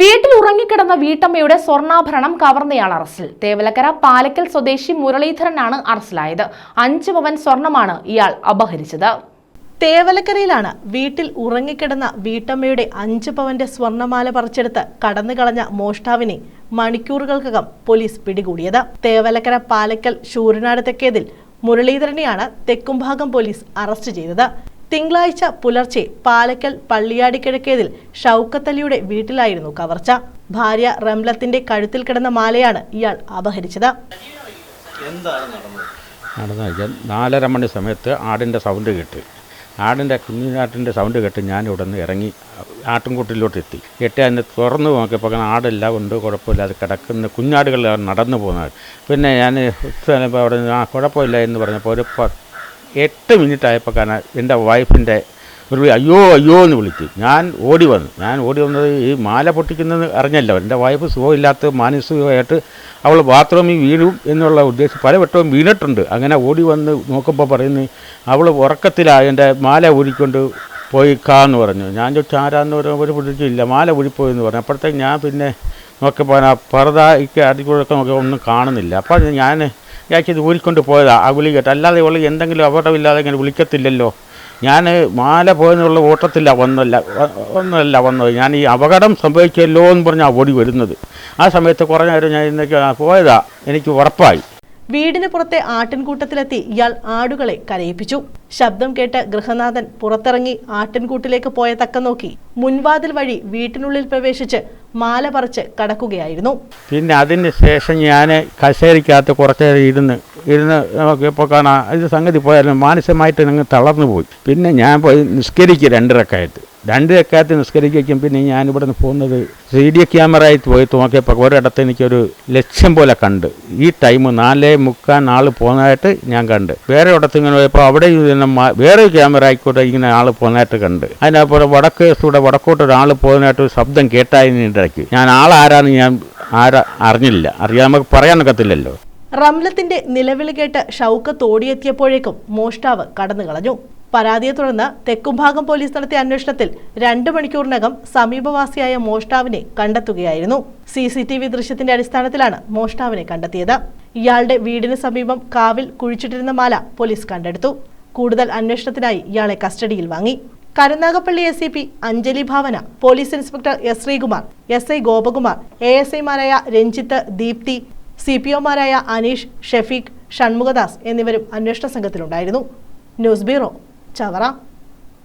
വീട്ടിൽ ഉറങ്ങിക്കിടന്ന വീട്ടമ്മയുടെ സ്വർണാഭരണം കവർന്നയാൾ അറസ്റ്റിൽ. തേവലക്കര പാലക്കൽ സ്വദേശി മുരളീധരനാണ് അറസ്റ്റിലായത്. അഞ്ച് പവൻ സ്വർണമാണ് ഇയാൾ അപഹരിച്ചത്. തേവലക്കരയിലാണ് വീട്ടിൽ ഉറങ്ങിക്കിടന്ന വീട്ടമ്മയുടെ അഞ്ച് പവന്റെ സ്വർണമാല പറിച്ചെടുത്ത് കടന്നു കളഞ്ഞ മോഷ്ടാവിനെ മണിക്കൂറുകൾക്കകം പോലീസ് പിടികൂടിയത്. തേവലക്കര പാലക്കൽ ശൂരനാട് തെക്കേതിൽ മുരളീധരനെയാണ് തെക്കുംഭാഗം പോലീസ് അറസ്റ്റ് ചെയ്തത്. തിങ്കളാഴ്ച പുലർച്ചെ പാലക്കൽ പള്ളിയാടി കിഴക്കേതിൽ ഷൗക്കത്തലിയുടെ വീട്ടിലായിരുന്നു കവർച്ച. ഭാര്യ റംലത്തിന്റെ കഴുത്തിൽ കിടന്ന മാലയാണ് ഇയാൾ അപഹരിച്ചത്. നടന്നു വെച്ചാൽ നാലര മണി സമയത്ത് ആടിന്റെ സൗണ്ട് കേട്ട് ആടിന്റെ കുഞ്ഞിനാട്ടിന്റെ സൗണ്ട് കേട്ട് ഞാൻ ഇവിടെ നിന്ന് ഇറങ്ങി ആട്ടിൻകൂട്ടിലോട്ട് എത്തി. എട്ടി അതിനെ തുറന്നു നോക്കിയപ്പോൾ അങ്ങനെ ആടെല്ലാം ഉണ്ട് കുഴപ്പമില്ലാതെ കിടക്കുന്ന കുഞ്ഞാടുകൾ നടന്നു പോകുന്നത് പിന്നെ ഞാൻ അവിടെ നിന്ന് ആ കുഴപ്പമില്ല എന്ന് പറഞ്ഞപ്പോൾ ഒരു എട്ട് മിനിറ്റ് ആയപ്പോൾ കാരണം എന്റെ വൈഫിന്റെ ഒരു അയ്യോ അയ്യോ എന്ന് വിളിച്ചു. ഞാൻ ഓടി വന്നു. ഞാൻ ഓടി വന്നത് ഈ മാല പൊട്ടിക്കുന്നത് അറിഞ്ഞല്ലോ. എന്റെ വൈഫ് സുഖമില്ലാത്ത മാനസികമായിട്ട് അവൾ ബാത്റൂമിൽ വീഴും എന്നുള്ള ഉദ്ദേശം പല വട്ടവും വീണിട്ടുണ്ട്. അങ്ങനെ ഓടി വന്ന് നോക്കുമ്പോൾ പറയുന്നു അവൾ ഉറക്കത്തിലായി. എന്റെ മാല ഊരിക്കൊണ്ട് പോയി കാന്ന് പറഞ്ഞു. ഞാൻ ചോദിച്ചു ആരാന്ന്? പറയുമ്പോൾ ഒരു പിടിച്ചില്ല മാല ഊരിപ്പോയി എന്ന് പറഞ്ഞു. അപ്പോഴത്തേക്ക് ഞാൻ പിന്നെ നോക്കിയപ്പോൾ ആ പറുതായിക്ക് അടിക്കുഴക്കം നോക്കി ഒന്നും കാണുന്നില്ല. അപ്പോൾ ഞാൻ വിചാരിച്ചു ഇത് ഊരിക്കൊണ്ട് പോയതാണ് ആ കേട്ട്. അല്ലാതെ ഇവൾ എന്തെങ്കിലും അപകടമില്ലാതെ ഇങ്ങനെ വിളിക്കത്തില്ലല്ലോ. ഞാൻ മാല പോയെന്നുള്ള ഓട്ടത്തില്ല വന്നല്ല ഒന്നല്ല വന്നത്. ഞാൻ ഈ അപകടം സംഭവിച്ചല്ലോ എന്ന് പറഞ്ഞാൽ ഓടി വരുന്നത്. ആ സമയത്ത് കുറേ നേരം ഞാൻ ഇന്നൊക്കെ പോയതാണ് പോയതാ. എനിക്ക് ഉറപ്പായി. വീടിന് പുറത്തെ ആട്ടിൻകൂട്ടത്തിലെത്തി ഇയാൾ ആടുകളെ കരയിപ്പിച്ചു. ശബ്ദം കേട്ട് ഗൃഹനാഥൻ പുറത്തിറങ്ങി ആട്ടിൻകൂട്ടിലേക്ക് പോയ തക്ക നോക്കി മുൻവാതിൽ വഴി വീട്ടിനുള്ളിൽ പ്രവേശിച്ച് മാല പറിച്ച് കടക്കുകയായിരുന്നു. പിന്നെ അതിന് ശേഷം ഞാൻ കസേരയ്ക്കകത്ത് കുറച്ച് ഇരുന്ന് ഇരുന്ന് നമുക്ക് ഇപ്പോൾ കാണാം ഇത് സംഗതി പോയാലും മാനസികമായിട്ട് നിങ്ങൾ തളർന്നു പോയി. പിന്നെ ഞാൻ പോയി നിസ്കരിക്കും രണ്ടരക്കായത്ത് രണ്ട് രക്കായത്ത് നിസ്കരിക്കും. പിന്നെ ഞാൻ ഇവിടെ നിന്ന് പോകുന്നത് സി ഡി ക്യാമറയായിട്ട് പോയി നോക്കിയപ്പോൾ ഒരിടത്ത് എനിക്കൊരു ലക്ഷ്യം പോലെ കണ്ട്. ഈ ടൈം നാലേ മുക്കാൽ നാൾ പോകുന്നതായിട്ട് ഞാൻ കണ്ട്. വേറെ ഇടത്ത് ഇങ്ങനെ പോയപ്പോൾ അവിടെ ഇങ്ങനെ വേറെ ക്യാമറ ആയിക്കോട്ടെ ഇങ്ങനെ ആൾ പോകുന്നതായിട്ട് കണ്ട്. അതിനപ്പുറം വടക്ക് കൂടെ വടക്കോട്ട് ഒരാൾ പോകുന്നതായിട്ട് ശബ്ദം കേട്ടായതിന് ഇടയ്ക്ക്. ഞാൻ ആളാരാന്ന് ഞാൻ ആരാ അറിഞ്ഞില്ല. അറിയാൻ നമുക്ക് പറയാനൊക്കത്തില്ലല്ലോ റംലത്തിന്റെ നിലവിളി കേട്ട് ഷൗക്കത്ത് ഓടിയെത്തിയപ്പോഴേക്കും മോഷ്ടാവ് കടന്നു കളഞ്ഞു. പരാതിയെ തുടർന്ന് തെക്കുംഭാഗം പോലീസ് നടത്തിയ അന്വേഷണത്തിൽ രണ്ടു മണിക്കൂറിനകം സമീപവാസിയായ മോഷ്ടാവിനെ കണ്ടെത്തുകയായിരുന്നു. സി സി ടി വി ദൃശ്യത്തിന്റെ അടിസ്ഥാനത്തിലാണ് മോഷ്ടാവിനെ കണ്ടെത്തിയത്. ഇയാളുടെ വീടിന് സമീപം കാവിൽ കുഴിച്ചിട്ടിരുന്ന മാല പോലീസ് കണ്ടെടുത്തു. കൂടുതൽ അന്വേഷണത്തിനായി ഇയാളെ കസ്റ്റഡിയിൽ വാങ്ങി. Karunagappally S C P Anjali Bhavana police inspector S Sreekumar S I Gopakumar A S ഐമാരായ രഞ്ജിത്ത് ദീപ്തി സി പി ഒമാരായ അനീഷ് ഷെഫീഖ് ഷൺമുഖദാസ് എന്നിവരും അന്വേഷണ സംഘത്തിലുണ്ടായിരുന്നു. News bureau Chavara.